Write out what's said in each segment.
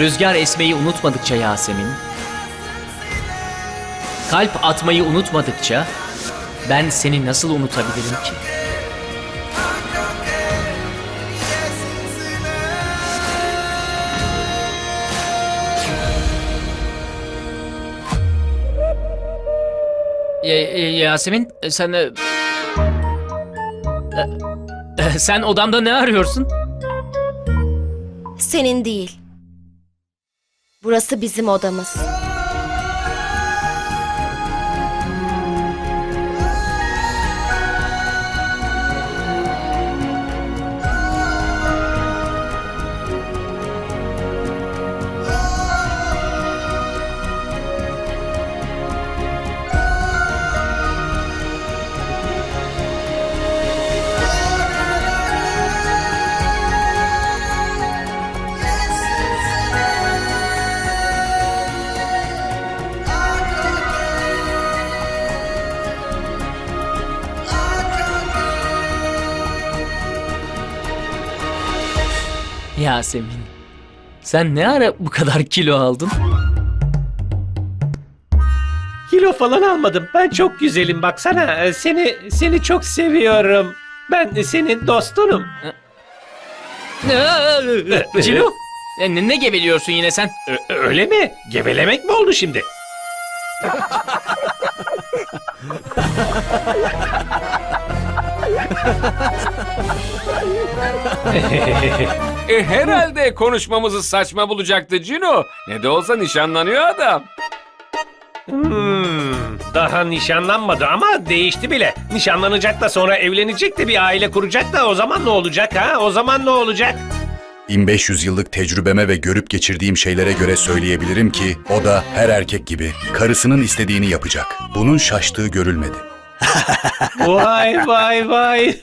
Rüzgar esmeyi unutmadıkça Yasemin, kalp atmayı unutmadıkça ben seni nasıl unutabilirim ki? Ya- ya- Yasemin sen e, e, sen odamda ne arıyorsun? Senin değil. Burası bizim odamız. Yasemin, sen ne ara bu kadar kilo aldın? Kilo falan almadım. Ben çok güzelim baksana. Ee, Seni seni çok seviyorum. Ben senin dostunum. Cino, e, ne, ne geveliyorsun yine sen? Ö- öyle mi? Gevelemek mi oldu şimdi? E herhalde konuşmamızı saçma bulacaktı Cino. Ne de olsa nişanlanıyor adam. Hmm, daha nişanlanmadı ama değişti bile. Nişanlanacak da sonra evlenecek de bir aile kuracak da o zaman ne olacak ha? O zaman ne olacak? 1500 yıllık tecrübeme ve görüp geçirdiğim şeylere göre söyleyebilirim ki o da her erkek gibi karısının istediğini yapacak. Bunun şaştığı görülmedi. Vay vay vay.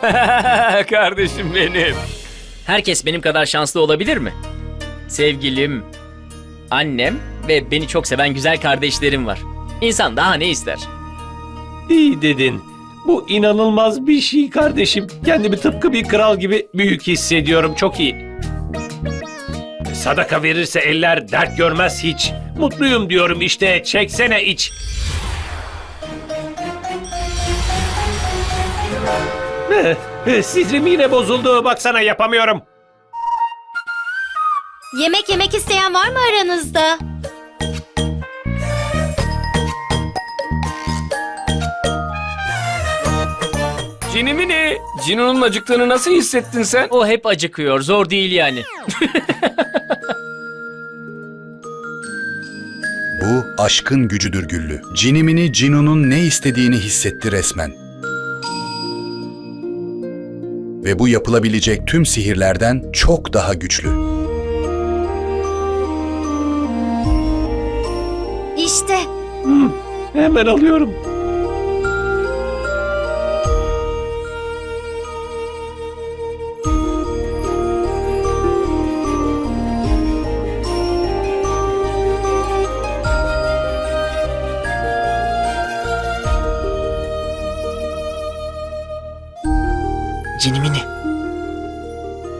Kardeşim benim. Herkes benim kadar şanslı olabilir mi? Sevgilim, annem ve beni çok seven güzel kardeşlerim var. İnsan daha ne ister? İyi dedin. Bu inanılmaz bir şey kardeşim. Kendimi tıpkı bir kral gibi büyük hissediyorum. Çok iyi. Sadaka verirse eller dert görmez hiç. Mutluyum diyorum işte. Çeksene iç. Eh, Sidrim yine bozuldu. Baksana yapamıyorum. Yemek yemek isteyen var mı aranızda? Cinimini, Cino'nun acıktığını nasıl hissettin sen? O hep acıkıyor, zor değil yani. Bu aşkın gücüdür Güllü. Cinimini Cino'nun ne istediğini hissetti resmen. Ve bu yapılabilecek tüm sihirlerden çok daha güçlü. İşte Hemen alıyorum.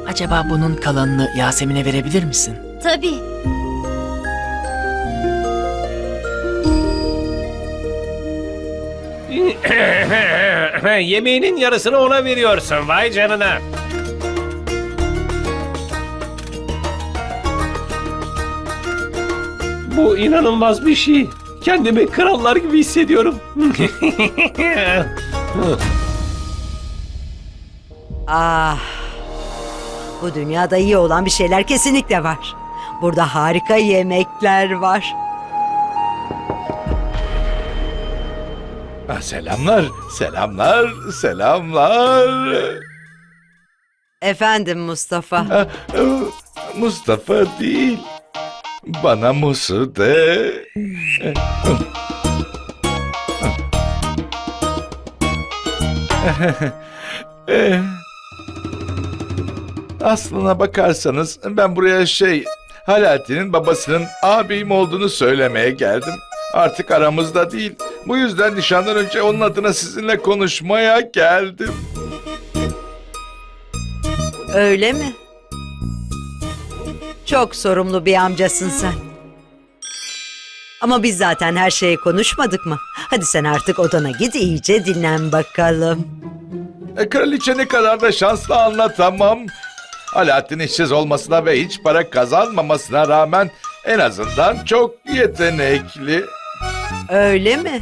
Acaba bunun kalanını Yasemin'e verebilir misin? tabii. Yemeğinin yarısını ona veriyorsun. Vay canına. Bu inanılmaz bir şey. Kendimi krallar gibi hissediyorum. Ah. Bu dünyada iyi olan bir şeyler kesinlikle var. Burada harika yemekler var. Ah, Selamlar, selamlar, selamlar. Efendim Mustafa. Ah, ah, Mustafa değil. Bana Musu de. Eh, Aslına bakarsanız ben buraya şey Alaaddin'in babasının ağabeyim olduğunu söylemeye geldim. Artık aramızda değil. Bu yüzden nişandan önce onun adına sizinle konuşmaya geldim. Öyle mi? Çok sorumlu bir amcasın sen. Ama biz zaten her şeyi konuşmadık mı? Hadi sen artık odana git iyice dinlen bakalım. E, kraliçe ne kadar da şanslı anlatamam. Alaaddin işsiz olmasına ve hiç para kazanmamasına rağmen en azından çok yetenekli. Öyle mi?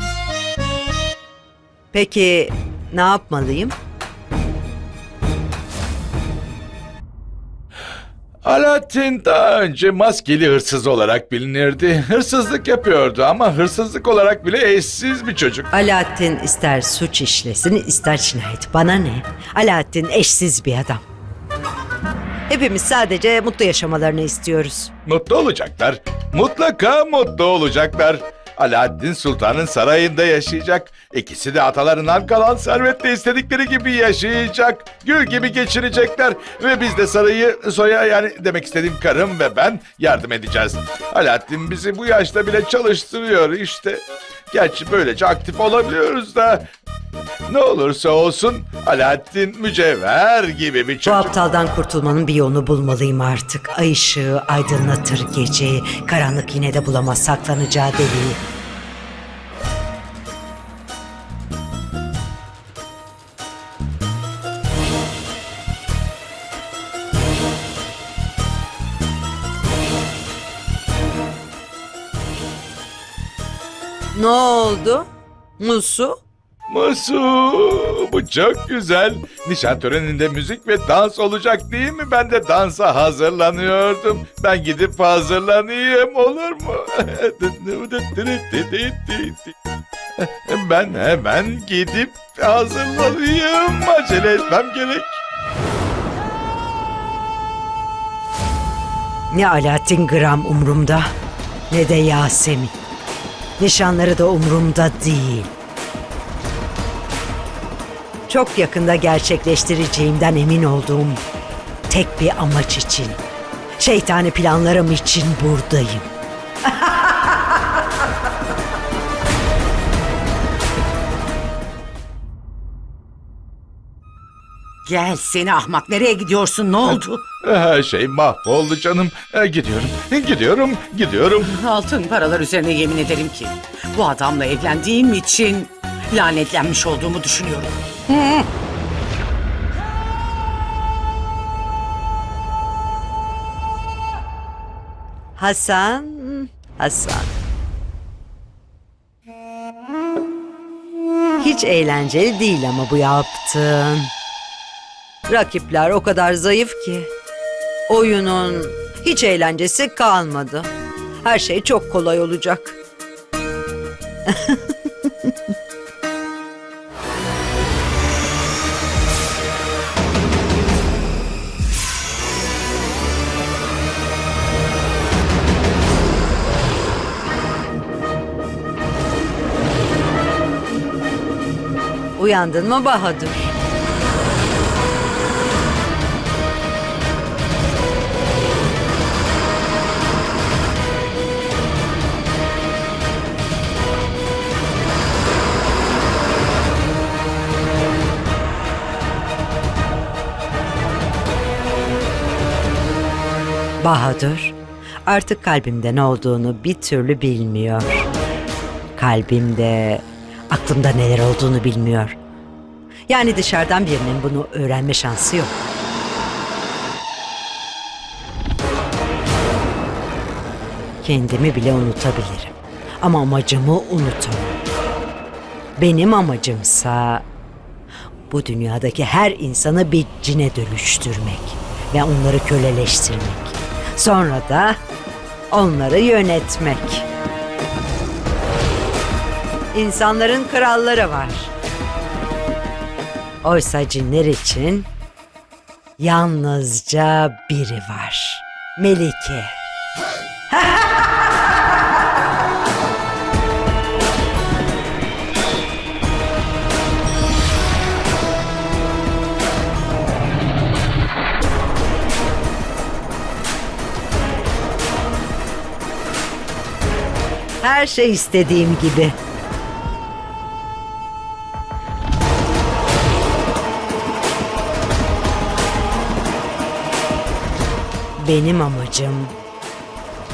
Peki ne yapmalıyım? Alaaddin daha önce maskeli hırsız olarak bilinirdi. Hırsızlık yapıyordu ama hırsızlık olarak bile eşsiz bir çocuk. Alaaddin ister suç işlesin ister cinayet. Bana ne? Alaaddin eşsiz bir adam. Hepimiz sadece mutlu yaşamalarını istiyoruz. Mutlu olacaklar. Mutlaka mutlu olacaklar. Alaaddin Sultan'ın sarayında yaşayacak. İkisi de atalarından kalan servetle istedikleri gibi yaşayacak. Gül gibi geçirecekler. Ve biz de sarayı soya yani demek istediğim karım ve ben yardım edeceğiz. Alaaddin bizi bu yaşta bile çalıştırıyor işte. Gerçi böylece aktif olabiliyoruz da. Ne olursa olsun Alaaddin mücevher gibi bir Bu çocuk. aptaldan kurtulmanın bir yolunu bulmalıyım artık. Ay ışığı aydınlatır geceyi. Karanlık yine de bulamaz saklanacağı deliği. Ne oldu? Musu? Masu bu çok güzel. Nişan töreninde müzik ve dans olacak değil mi? Ben de dansa hazırlanıyordum. Ben gidip hazırlanayım olur mu? Ben hemen gidip hazırlanayım. Acele etmem gerek. Ne Alaaddin gram umrumda ne de Yasemin. Nişanları da umrumda değil. Çok yakında gerçekleştireceğimden emin olduğum tek bir amaç için. Şeytani planlarım için buradayım. Gel seni ahmak nereye gidiyorsun ne oldu? Her şey mahvoldu canım. E, Gidiyorum, gidiyorum, gidiyorum. Altın paralar üzerine yemin ederim ki bu adamla evlendiğim için lanetlenmiş olduğumu düşünüyorum. Hasan, Hasan. Hiç eğlenceli değil ama bu yaptığın. Rakipler o kadar zayıf ki. Oyunun hiç eğlencesi kalmadı. Her şey çok kolay olacak. Uyandın mı Bahadır? Bahadır artık kalbimde ne olduğunu bir türlü bilmiyor. Kalbimde, aklımda neler olduğunu bilmiyor. Yani dışarıdan birinin bunu öğrenme şansı yok. Kendimi bile unutabilirim. Ama amacımı unutamam. Benim amacımsa bu dünyadaki her insanı bir cine dönüştürmek ve onları köleleştirmek. Sonra da onları yönetmek. İnsanların kralları var. Oysa cinler için yalnızca biri var. Melike. Her şey istediğim gibi. Benim amacım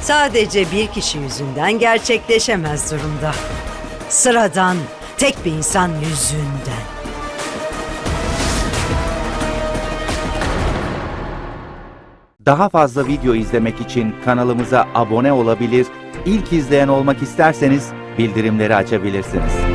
sadece bir kişi yüzünden gerçekleşemez durumda. Sıradan tek bir insan yüzünden. Daha fazla video izlemek için kanalımıza abone olabilir, ilk izleyen olmak isterseniz bildirimleri açabilirsiniz.